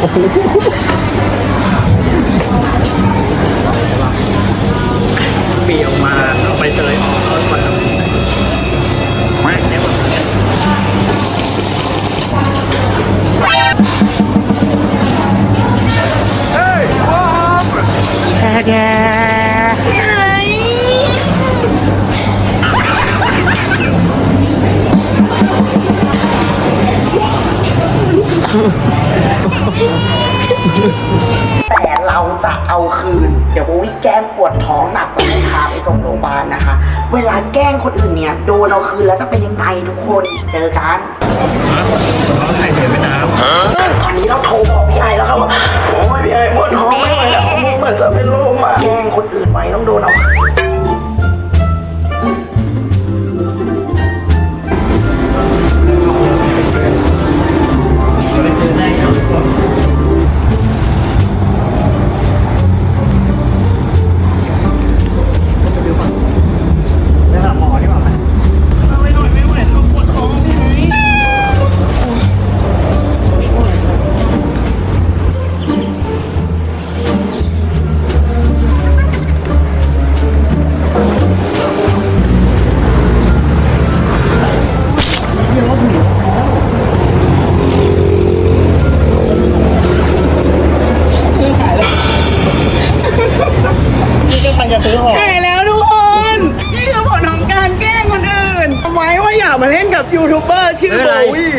เปลี่ยวมาเอาไปเตยออกแล้วมันแก ต่เราจะเอาคืน เดี๋ยวโบวี่แกล้งปวดท้องหนักแล้วให้พาไปส่งโรงพยาบาลนะคะ เวลาแกล้งคนอื่นเนี่ยโดนเอาคืนแล้วจะเป็นยังไงทุกคนเจอกันน้องไข่เดือดแม่น้ตอนนี้เราโทรบอกพี่ไอแล้วครับว่าโอ้ยพี่ไอปวดท้องไม่ไหวแล้วเหมือนจะเป็นลมอะแกล้งคนอื่นไว้ต้องโดนเอาคืน มันจะซื้อหอแก่แล้วทุกคน นี่คือผลของการแกล้งคนอื่นทำไมว่าอยากมาเล่นกับยูทูบเบอร์ชื่อโบวี่